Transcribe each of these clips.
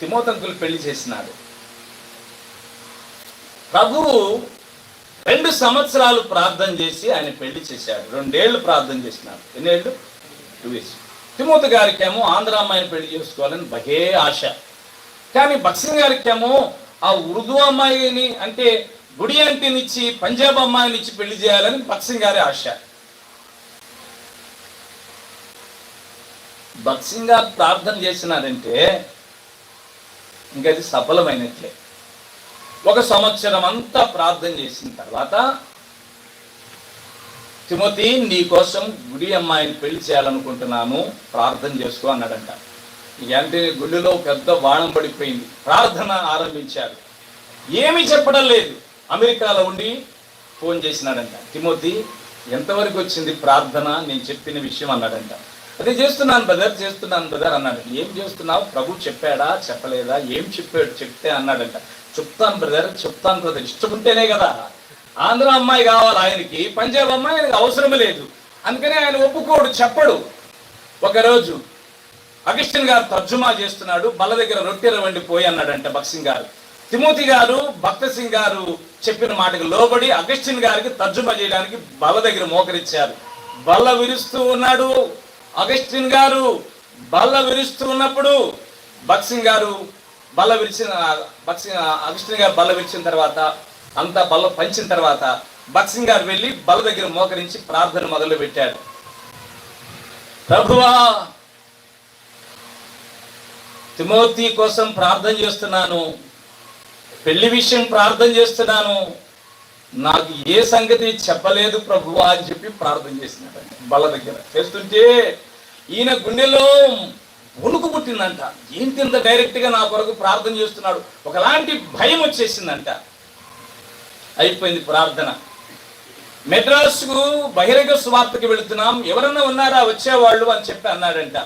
తిమోతంకులు పెళ్ళి చేసినాడు. ప్రభువు రెండు సంవత్సరాలు ప్రార్థన చేసి ఆయన పెళ్ళి చేశాడు. రెండేళ్ళు ప్రార్థన చేసినాడు. ఎన్నేళ్ళు? టూ ఇయర్స్ తిమోతి గారికేమో ఆంధ్ర అమ్మాయిని పెళ్ళి చేసుకోవాలని బహే ఆశ. కానీ బక్సింగ్ గారికేమో ఆ ఉర్దూ అమ్మాయిని అంటే గుడి అంటినిచ్చి పంజాబ్ అమ్మాయిని ఇచ్చి పెళ్ళి చేయాలని బక్సింగ్ గారి ఆశ. బక్సింగ్ గారు ప్రార్థన చేసినారంటే ఇంకా అది సఫలమైనట్లే. ఒక సంవత్సరం అంతా ప్రార్థన చేసిన తర్వాత తిమోతి నీ కోసం గుడి అమ్మాయిని పెళ్ళి చేయాలనుకుంటున్నాను ప్రార్థన చేసుకో అన్నాడంట. అంటే గుడిలో పెద్ద బాణం పడిపోయింది. ప్రార్థన ఆరంభించారు. ఏమీ చెప్పడం లేదు. అమెరికాలో ఉండి ఫోన్ చేసినాడంట. తిమోతి ఎంతవరకు వచ్చింది ప్రార్థన? నేను చెప్పిన విషయం అన్నాడంట. అదే చేస్తున్నాను బ్రదర్ చేస్తున్నాను బ్రదర్ అన్నాడు. ఏం చేస్తున్నావు? ప్రభు చెప్పాడా? చెప్పలేదా? ఏం చెప్పాడు? చెప్తే అన్నాడంట. చెప్తాను బ్రదర్ చెప్తాను బ్రదర్ ఇష్టముంటేనే కదా. ఆంధ్ర అమ్మాయి కావాలి ఆయనకి పంజాబ్ అమ్మాయి ఆయనకి అవసరం లేదు. అందుకనే ఆయన ఒప్పుకోడు చెప్పడు. ఒకరోజు అగస్టిన్ గారు తర్జుమా చేస్తున్నాడు బల్ల దగ్గర రొట్టెల వండి పోయి అన్నాడంట భక్సింగ్ గారు. తిమోతి గారు భక్త సింగ్ గారు చెప్పిన మాటకు లోబడి అగస్టిన్ గారికి తర్జుమా చేయడానికి బల్ల దగ్గర మోకరించారు బల్ల విరుస్తూ ఉన్నాడు. అగస్టిన్ గారు బల్ల విరుస్తూ ఉన్నప్పుడు బక్సింగ్ గారు బల్ల విరిచిన బక్సింగ్ అగస్టిన్ గారు బల్ల విరిచిన తర్వాత అంతా బల్ల పంచిన తర్వాత బక్సింగ్ గారు వెళ్ళి బల్ల దగ్గర మోకరించి ప్రార్థన మొదలు పెట్టాడు. ప్రభువా తిమోతి కోసం ప్రార్థన చేస్తున్నాను. పెళ్ళి విషయం ప్రార్థన చేస్తున్నాను. నాకు ఏ సంగతి చెప్పలేదు ప్రభు అని చెప్పి ప్రార్థన చేసినాడు బల్ల దగ్గర. చేస్తుంటే ఈయన గుండెలో వణుకు పుట్టిందంట. ఏంటింత డైరెక్ట్గా నా కొరకు ప్రార్థన చేస్తున్నాడు. ఒకలాంటి భయం వచ్చేసిందంట. అయిపోయింది ప్రార్థన. మెడ్రాస్కు బహిరంగ స్వార్థకి వెళుతున్నాం. ఎవరన్నా ఉన్నారా? వచ్చేవాళ్ళు అని చెప్పి అన్నాడంట.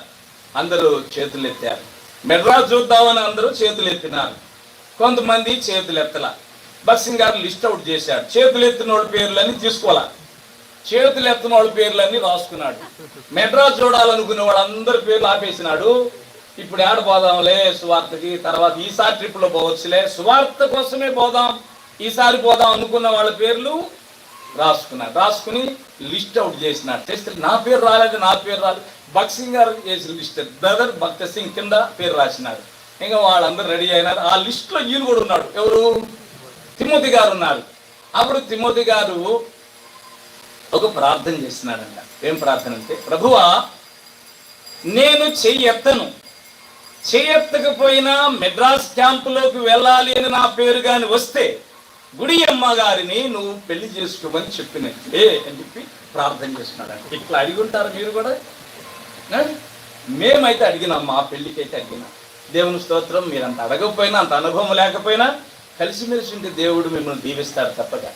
అందరూ చేతులు ఎత్తారు మెడ్రాస్ చూద్దామని అందరూ చేతులు ఎత్తినారు కొంతమంది చేతులు ఎత్తలా బక్సింగ్ గారు లిస్ట్ అవుట్ చేశాడు చేతులు ఎత్తిన వాళ్ళ పేర్లన్నీ తీసుకోవాలా? చేతులు ఎత్తిన వాళ్ళ పేర్లన్నీ రాసుకున్నాడు. మెడ్రాస్ చూడాలనుకునే వాళ్ళందరి పేర్లు ఆపేసినాడు. ఇప్పుడు ఏడ పోదాంలే సువార్తకి? తర్వాత ఈసారి ట్రిప్లో పోవచ్చులే. సువార్త కోసమే పోదాం. ఈసారి పోదాం అనుకున్న వాళ్ళ పేర్లు రాసుకున్నాడు. రాసుకుని లిస్ట్ అవుట్ చేసినాడు. చేస్తే నా పేరు రాలేదు నా పేరు రాలేదు. భక్సింగ్ గారు చేసిన లిస్ట్ బ్రదర్ భక్త సింగ్ కింద పేరు రాసినాడు. ఇంకా వాళ్ళందరూ రెడీ అయినారు. ఆ లిస్ట్లో ఈయన కూడా ఉన్నాడు. ఎవరు? తిమ్మతి గారు ఉన్నారు. అప్పుడు తిమ్మతి గారు ఒక ప్రార్థన చేస్తున్నాడంట ఏం ప్రార్థన అంటే ప్రభువా నేను చెయ్యెత్తను. చేయెత్తకపోయినా మెడ్రాస్ క్యాంపులోకి వెళ్ళాలి అని నా పేరు కానీ వస్తే గుడి అమ్మ గారిని నువ్వు పెళ్ళి చేసుకోమని చెప్పినట్లే అని చెప్పి ప్రార్థన చేస్తున్నాడు ఇట్లా అడిగి ఉంటారు మీరు కూడా? మేమైతే అడిగినాం మా పెళ్ళికి అయితే అడిగినాం. దేవుని స్తోత్రం మీరు అంత అడగకపోయినా అంత అనుభవం లేకపోయినా కలిసిమెలిసి ఉంటే దేవుడు మిమ్మల్ని దీవిస్తారు తప్పగా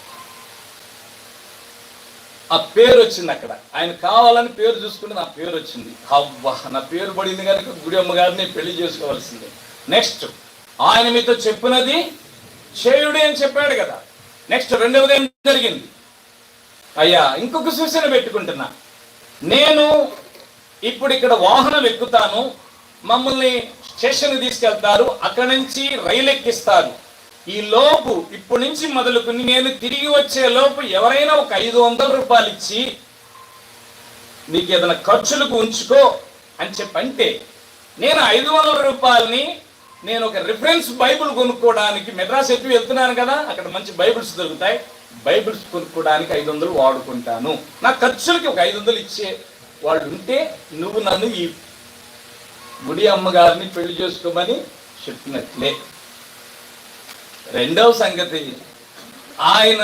ఆ పేరు వచ్చింది అక్కడ. ఆయన కావాలని పేరు చూసుకుంటే నా పేరు వచ్చింది. హవ్వ నా పేరు పడింది కనుక గుడి అమ్మగారిని పెళ్ళి చేసుకోవాల్సిందే. నెక్స్ట్ ఆయన మీతో చెప్పినది చేయుడి అని చెప్పాడు కదా. నెక్స్ట్ రెండవది ఏం జరిగింది? అయ్యా ఇంకొక సూచన పెట్టుకుంటున్నా. నేను ఇప్పుడు ఇక్కడ వాహనం ఎక్కుతాను. మమ్మల్ని స్టేషన్ తీసుకెళ్తారు. అక్కడి నుంచి రైలు ఎక్కిస్తారు. ఈ లోపు ఇప్పటి నుంచి మొదలుకుని నేను తిరిగి వచ్చే లోపు ఎవరైనా ఒక ఐదు వందల రూపాయలు ఇచ్చి నీకు ఏదైనా ఖర్చులకు ఉంచుకో అని చెప్పంటే నేను ఐదు వందల రూపాయలని నేను ఒక రిఫరెన్స్ బైబిల్ కొనుక్కోవడానికి మెడ్రాస్ ఎత్తి వెళ్తున్నాను కదా అక్కడ మంచి బైబిల్స్ దొరుకుతాయి బైబిల్స్ కొనుక్కోవడానికి ఐదు వందలు వాడుకుంటాను. నా ఖర్చులకి ఒక ఐదు వందలు ఇచ్చే వాళ్ళు ఉంటే నువ్వు నన్ను ఈ గుడి అమ్మగారిని పెళ్ళి చేసుకోమని చెప్పినట్లే. రెండవ సంగతి ఆయన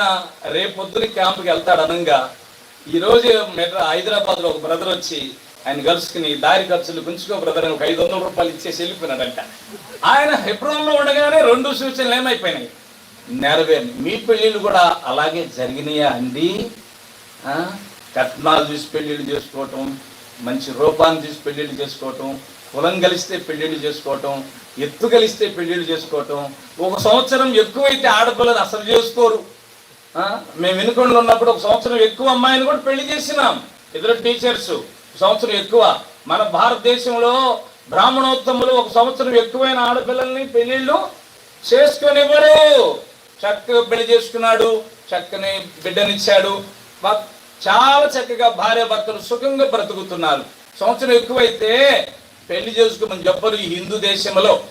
రేపొద్దున క్యాంప్కి వెళ్తాడు అనంగా. ఈరోజు మెడ్రా హైదరాబాద్లో ఒక బ్రదర్ వచ్చి ఆయన కలుసుకుని దారి ఖర్చులు గుంచుకో బ్రదర్ అని ఒక ఐదు వందల రూపాయలు ఇచ్చేసి వెళ్ళిపోయినాడంట. ఆయన హెబ్రోన్లో ఉండగానే రెండు సూచనలు ఏమైపోయినాయి. నెరవేరు. మీ పెళ్ళిళ్ళు కూడా అలాగే జరిగినాయా అండి? కట్నాలు చూసి పెళ్ళిళ్ళు చేసుకోవటం మంచి రూపాన్ని తీసి పెళ్ళిళ్ళు చేసుకోవటం కులం కలిస్తే పెళ్ళిళ్ళు చేసుకోవటం ఎత్తు కలిస్తే పెళ్ళిళ్ళు చేసుకోవటం ఒక సంవత్సరం ఎక్కువైతే ఆడపిల్లలు అసలు చేసుకోరు. మేము వెనుకొండలు ఉన్నప్పుడు ఒక సంవత్సరం ఎక్కువ అమ్మాయిని కూడా పెళ్ళి చేసినాం. ఇద్దరు టీచర్స్ సంవత్సరం ఎక్కువ. మన భారతదేశంలో బ్రాహ్మణోత్తములు ఒక సంవత్సరం ఎక్కువైన ఆడపిల్లల్ని పెళ్ళిళ్ళు చేసుకొనివ్వరు చక్కగా పెళ్ళి చేసుకున్నాడు చక్కని బిడ్డనిచ్చాడు. చాలా చక్కగా భార్య భర్తలు సుఖంగా బ్రతుకుతున్నారు. సంవత్సరం ఎక్కువైతే పెళ్ళి చేసుకోమని చెప్పరు ఈ హిందూ దేశంలో.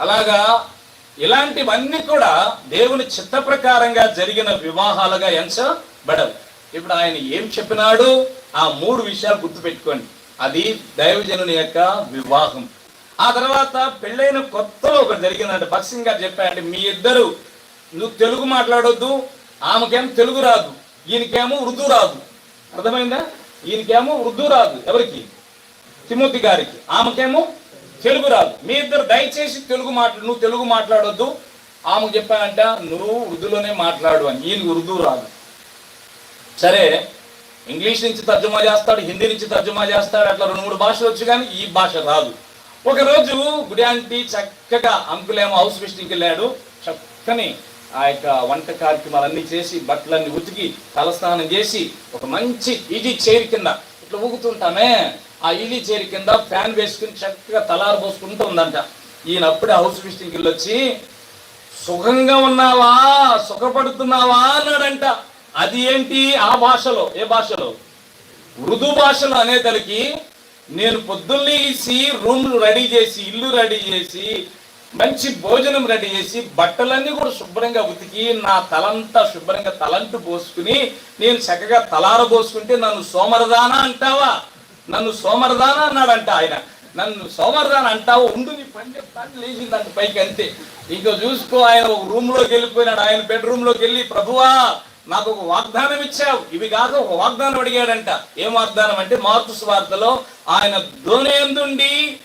అలాగా ఇలాంటివన్నీ కూడా దేవుని చిత్త ప్రకారంగా జరిగిన వివాహాలుగా ఎంచబడవు. ఇప్పుడు ఆయన ఏం చెప్పినాడు? ఆ మూడు విషయాలు గుర్తుపెట్టుకోండి. అది దైవజనుని యొక్క వివాహం. ఆ తర్వాత పెళ్ళైన కొత్తలో ఒకటి జరిగిందంటే. భక్సింగ్ గారు చెప్పాడు మీ ఇద్దరు నువ్వు తెలుగు మాట్లాడొద్దు ఆమెకేమో తెలుగు రాదు ఈయనకేమో ఉర్దూ రాదు. అర్థమైందా? ఈయనకేమో ఉర్దూ రాదు ఎవరికి? తిమోతి గారికి. ఆమెకేమో తెలుగు రాదు. మీ ఇద్దరు దయచేసి తెలుగు మాట్లా నువ్వు తెలుగు మాట్లాడొద్దు. ఆమెకు చెప్పానంట నువ్వు ఉర్దూలోనే మాట్లాడు అని. ఈయనకు ఉర్దూ రాదు. సరే ఇంగ్లీష్ నుంచి తర్జుమా చేస్తాడు హిందీ నుంచి తర్జుమా చేస్తాడు అట్లా రెండు మూడు భాషలు వచ్చు కానీ ఈ భాష రాదు. ఒకరోజు గుడియాంటి చక్కగా అంకులేమో హౌస్ విజిటింగ్కి వెళ్ళాడు. చక్కని ఆ యొక్క వంట కార్యక్రమాలన్నీ చేసి బట్టలన్నీ ఉతికి తలస్నానం చేసి ఒక మంచి ఇది చేరి కింద ఇట్లా ఊగుతుంటామే. ఆ ఇది చేరి కింద ఫ్యాన్ వేసుకుని చక్కగా తలారు పోసుకుంటూ ఉందంట. ఈయన అప్పుడే హౌస్ విజిటింగ్కి వెళ్ళొచ్చి సుఖంగా ఉన్నావా? సుఖపడుతున్నావా? అన్నాడంట. అది ఏంటి? ఆ భాషలో ఏ భాషలో? ఉర్దూ భాషలో అనేతలకి నేను పొద్దున్నే ఇసి రూమ్ రెడీ చేసి ఇల్లు రెడీ చేసి మంచి భోజనం రెడీ చేసి బట్టలన్నీ కూడా శుభ్రంగా ఉతికి నా తలంతా శుభ్రంగా తలంటు పోసుకుని నేను చక్కగా తలార పోసుకుంటే నన్ను సోమరదానా అంటావా? నన్ను సోమరదానా అన్నాడంట ఆయన. నన్ను సోమరదాన అంటావా? ఉండు నీ పని చెప్తాను. లేచిందంట పైకి అంతే. ఇంకో చూసుకో ఆయన ఒక రూమ్లోకి వెళ్ళిపోయినాడు. ఆయన బెడ్రూమ్లోకి వెళ్ళి ప్రభువా నాకు ఒక వాగ్దానం ఇచ్చావు. ఇవి కాక ఒక వాగ్దానం అడిగాడంట. ఏం వాగ్దానం అంటే మార్పు స్వార్థలో ఆయన దోనేందుండి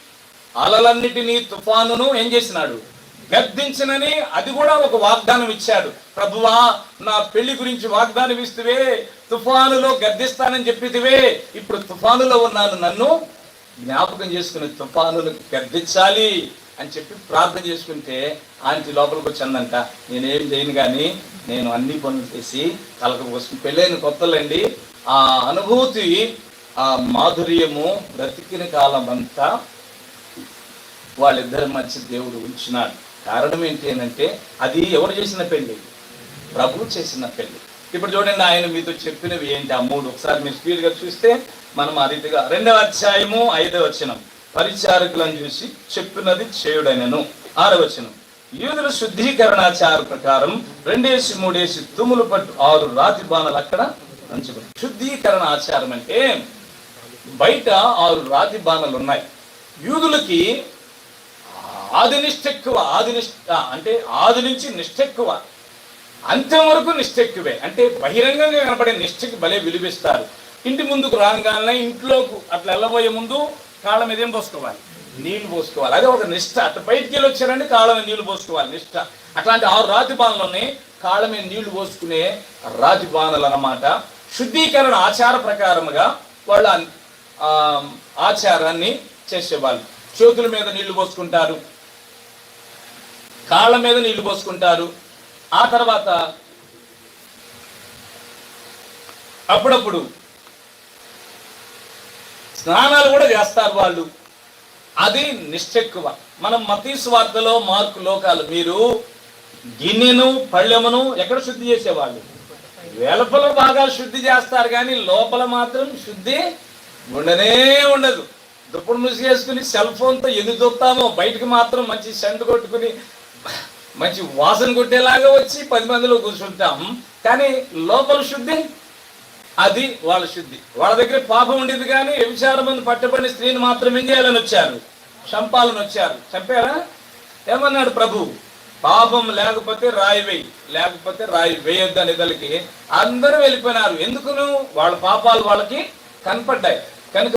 అలలన్నిటినీ తుఫానును ఏం చేసినాడు? గద్దించినని అది కూడా ఒక వాగ్దానం ఇచ్చాడు. ప్రభువా నా పెళ్ళి గురించి వాగ్దానం ఇస్తువే తుఫానులో గద్దిస్తానని చెప్పితివే ఇప్పుడు తుఫానులో ఉన్నాను నన్ను జ్ఞాపకం చేసుకుని తుఫానులు గద్దించాలి అని చెప్పి ప్రార్థన చేసుకుంటే ఆంటీ లోపలికి వచ్చిందంట. నేనేం చేయను కానీ నేను అన్ని పనులు చేసి తలకు కోసం పెళ్ళైన కొత్తలండి. ఆ అనుభూతి ఆ మాధుర్యము బ్రతికిన కాలం అంతా వాళ్ళిద్దరి మధ్య దేవుడు ఉంచినాడు. కారణం ఏంటి అంటే అది ఎవరు చేసిన పెళ్ళి? ప్రభు చేసిన పెళ్ళి. ఇప్పుడు చూడండి ఆయన మీతో చెప్పినవి ఏంటి? ఆ మూడు. ఒకసారి మీరు స్పీడ్గా చూస్తే మనం ఆ రీతిగా రెండవ అధ్యాయము ఐదవ వచనం. పరిచారకులను చూసి చెప్పినది చేయుడైనను. ఆరవ వచనం. యూదుల శుద్ధీకరణాచార ప్రకారం రెండేసి మూడేసి తుమ్ములు పట్టు ఆరు రాతి బాణలు అక్కడ పంచబడి శుద్ధీకరణ ఆచారం అంటే బయట ఆరు రాతి బాణలు ఉన్నాయి. యూదులకి ఆది నిష్ఠ ఎక్కువ ఆది నిష్ఠ అంటే ఆది నుంచి నిష్ఠ ఎక్కువ అంత్యం వరకు నిష్ఠ ఎక్కువే అంటే బహిరంగంగా కనపడే నిష్ఠకి భలే విలువిస్తారు. ఇంటి ముందుకు రాగానే ఇంట్లోకి అట్లా వెళ్ళబోయే ముందు కాళ్ళ మీద ఏం పోసుకోవాలి? నీళ్ళు పోసుకోవాలి. అదే ఒక నిష్ఠ అట్లా బయటికి వెళ్ళి వచ్చారంటే కాళ్ళ మీద నీళ్ళు పోసుకోవాలి. నిష్ఠ అట్లాంటి ఆరు రాతి బాణలోనే కాళ్ళ మీద నీళ్ళు పోసుకునే రాతి బాణలు అన్నమాట. శుద్ధీకరణ ఆచార ప్రకారముగా వాళ్ళ ఆచారాన్ని చేసేవాళ్ళు. చేతుల మీద నీళ్ళు పోసుకుంటారు. కాళ్ళ మీద నీళ్ళు పోసుకుంటారు. ఆ తర్వాత అప్పుడప్పుడు స్నానాలు కూడా చేస్తారు వాళ్ళు. అది నిష్చెక్కువ మనం మతీసు వార్తలో మార్కు లోకాలు. మీరు గిన్నెను పళ్ళెమును ఎక్కడ శుద్ధి చేసేవాళ్ళు? వెలపల బాగా శుద్ధి చేస్తారు కానీ లోపల మాత్రం శుద్ధి ఉండనే ఉండదు. దుప్పుడు ముసి చేసుకుని సెల్ ఫోన్తో ఎన్ని దొక్కుతామో బయటకు మాత్రం మంచి సెంట్ కొట్టుకుని మంచి వాసన కొట్టేలాగా వచ్చి పది మందిలో కూర్చుంటాం. కానీ లోపల శుద్ధి? అది వాళ్ళ శుద్ధి. వాళ్ళ దగ్గర పాపం ఉండేది కానీ వ్యభిచారం మంది పట్టబడిన స్త్రీని మాత్రం ఏం చేయాలని వచ్చారు? చంపాలని వచ్చారు. చంపారా? ఏమన్నాడు ప్రభు? పాపం లేకపోతే రాయి వేయి. లేకపోతే రాయి వేయొద్దు అనే అందరూ వెళ్ళిపోయినారు. ఎందుకును? వాళ్ళ పాపాలు వాళ్ళకి కనపడ్డాయి.